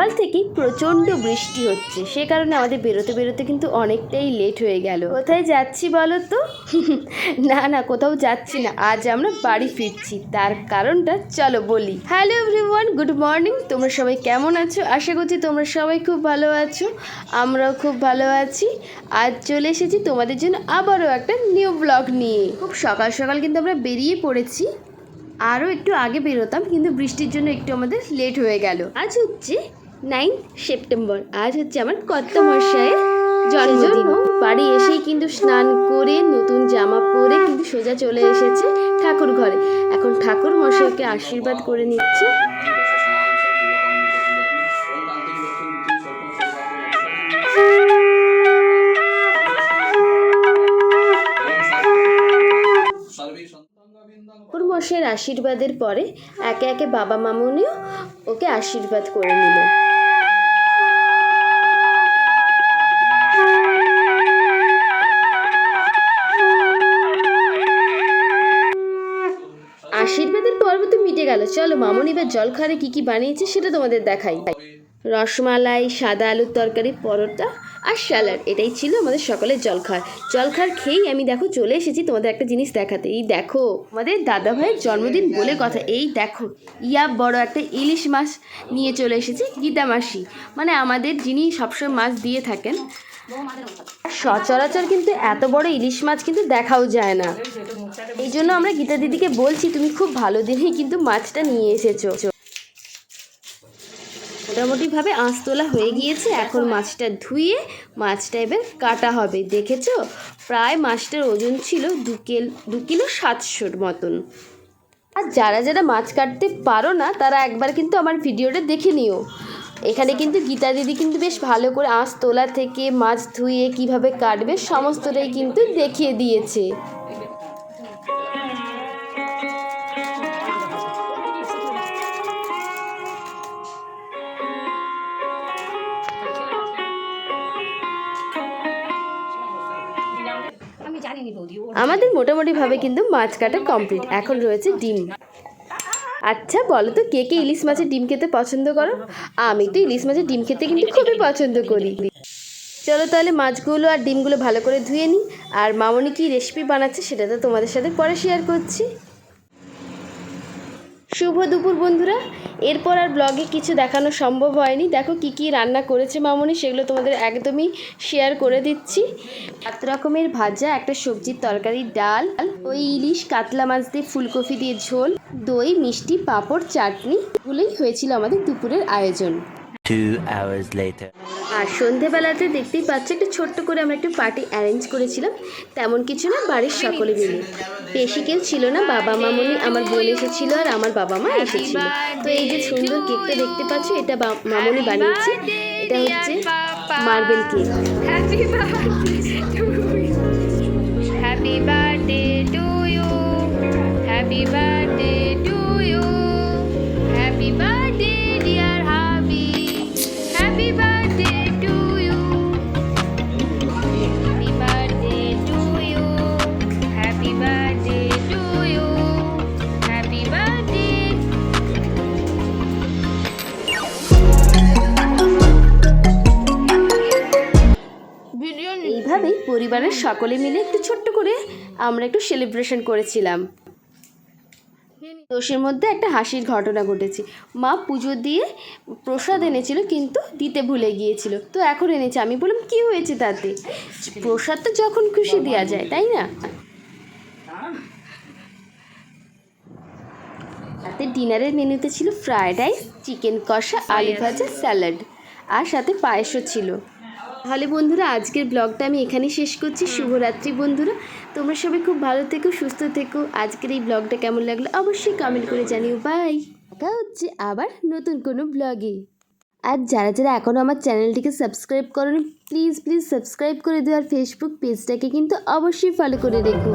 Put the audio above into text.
থেকেই প্রচণ্ড বৃষ্টি হচ্ছে। সে কারণে আমাদের বেরোতে বেরোতে কিন্তু অনেকটাই লেট হয়ে গেল। কোথায় যাচ্ছি বলো তো? না না, কোথাও যাচ্ছি না। আজ আমরা বাড়ি ফিরছি। তার কারণটা চলো বলি। হ্যালো এভরিওয়ান গুড মর্নিং তোমরা সবাই কেমন আছো? আশা করছি তোমরা সবাই খুব ভালো আছো। আমরাও খুব ভালো আছি। আজ চলে এসেছি তোমাদের জন্য আবারও একটা নিউ ব্লগ নিয়ে। খুব সকাল সকাল কিন্তু আমরা বেরিয়ে পড়েছি। আরও একটু আগে বেরোতাম, কিন্তু বৃষ্টির জন্য একটু আমাদের লেট হয়ে গেল। আজ হচ্ছে নাইন সেপ্টেম্বর। আজ হচ্ছে আমার কত মশাইয়ের জন্মদিন। বাড়ি এসেই কিন্তু স্নান করে নতুন জামা পরে কিন্তু সোজা চলে এসেছে ঠাকুর ঘরে এখন ঠাকুর মশাইকে আশীর্বাদ করে নিচ্ছে। মশাইয়ের আশীর্বাদের পরে একে একে বাবা মামুনিও ওকে আশীর্বাদ করে নিল। আশীর্বাদের পর্ব তো মিটে গেল। চলো মামুনি এবার জলখারে কি কি বানিয়েছে সেটা তোমাদের দেখাই। রসমালাই, সাদা আলুর তরকারি, পরোটা আর স্যালাড। এটাই ছিল আমাদের সকালের জলখার জলখার খেয়েই আমি দেখো চলে এসেছি তোমাদের একটা জিনিস দেখাতে। এই দেখো, আমাদের দাদা ভাইয়ের জন্মদিন বলে কথা। এই দেখো, ইয়া বড় একটা ইলিশ মাছ নিয়ে চলে এসেছি গীতা মাসি। মানে আমাদের যিনি সবসময় মাছ দিয়ে থাকেন, সচরাচর কিন্তু এত বড় ইলিশ মাছ কিন্তু দেখাও যায় না। এই জন্য আমরা গীতা দিদিকে বলছি, তুমি খুব ভালো দিনেই কিন্তু মাছটা নিয়ে এসেছ। মোটামুটিভাবে আঁচ তোলা হয়ে গিয়েছে। এখন মাছটা ধুয়ে, মাছটা এবার কাটা হবে। দেখেছ? প্রায় মাছটার ওজন ছিল দু কিল, দু কিলো সাতশোর মতন। আর যারা যারা মাছ কাটতে পারো না, তারা একবার কিন্তু আমার ভিডিওটা দেখে নিও। এখানে কিন্তু গীতা দিদি কিন্তু বেশ ভালো করে আঁচ তোলা থেকে, মাছ ধুয়ে কীভাবে কাটবে, সমস্তটাই কিন্তু দেখিয়ে দিয়েছে। আমাদের মোটামুটিভাবে কিন্তু মাছ কাটা কমপ্লিট। এখন রয়েছে ডিম। আচ্ছা বলো তো কে কে ইলিশ মাছের ডিম খেতে পছন্দ করো? আমি তো ইলিশ মাছের ডিম খেতে কিন্তু খুবই পছন্দ করি। চলো তাহলে মাছগুলো আর ডিমগুলো ভালো করে ধুয়ে নিই। আর মামনি কি রেসিপি বানাচ্ছে সেটা তো তোমাদের সাথে পরে শেয়ার করছি। শুভ দুপুর বন্ধুরা। এরপর আর ব্লগে কিছু দেখানো সম্ভব হয়নি। দেখো কি কি রান্না করেছে মামনি, সেগুলো তোমাদের একদমই শেয়ার করে দিচ্ছি। সাত রকমের ভাজা, একটা সবজির তরকারি, ডাল, ওই ইলিশ, কাতলা মাছ দিয়ে ফুলকপি দিয়ে ঝোল, দই, মিষ্টি, পাঁপড়, চাটনি, এগুলোই হয়েছিল আমাদের দুপুরের আয়োজন। Two hours later. আর সন্ধেবেলাতে দেখতেই পাচ্ছি একটা ছোট্ট করে আমরা একটু পার্টি অ্যারেঞ্জ করেছিলাম। তেমন কিছু না বাড়ির সকলে মিলে। বেশি কেউ ছিল না বাবা মামনি আমার বোন এসেছিল আর আমার বাবা মা এসেছিল। তো এই যে সুন্দর কেকটা দেখতে পাচ্ছ এটা বা- মামনি বানিয়েছে। এটা হচ্ছে marble cake happy birthday to you happy birthday পরিবারের সকলে মিলে একটু ছোট্ট করে আমরা একটু সেলিব্রেশন করেছিলাম। দোষের মধ্যে একটা হাসির ঘটনা ঘটেছে। মা পুজো দিয়ে প্রসাদ এনেছিল কিন্তু দিতে ভুলে গিয়েছিল। তো এখন এনেছে। আমি বললাম কি হয়েছে তাতে? প্রসাদ তো যখন খুশি দেওয়া যায় তাই না? রাতে ডিনারের মেনুতে ছিল ফ্রায়েড রাইস চিকেন কষা আলু ভাজা স্যালাড আর সাথে পায়েসও ছিল। তাহলে বন্ধুরা আজকের ব্লগটা আমি এখানে শেষ করছি। শুভরাত্রি বন্ধুরা। তোমরা সবাই খুব ভালো থেকো সুস্থ থেকো। আজকের এই ব্লগটা কেমন লাগল অবশ্যই কমেন্ট করে জানিও। বাই দেখা হচ্ছে আবার নতুন কোনো ব্লগে। আর যারা যারা এখনও আমার চ্যানেলটিকে সাবস্ক্রাইব করেন প্লিজ প্লিজ সাবস্ক্রাইব করে দিও। আর ফেসবুক পেজটাকে কিন্তু অবশ্যই ফলো করে রেখো।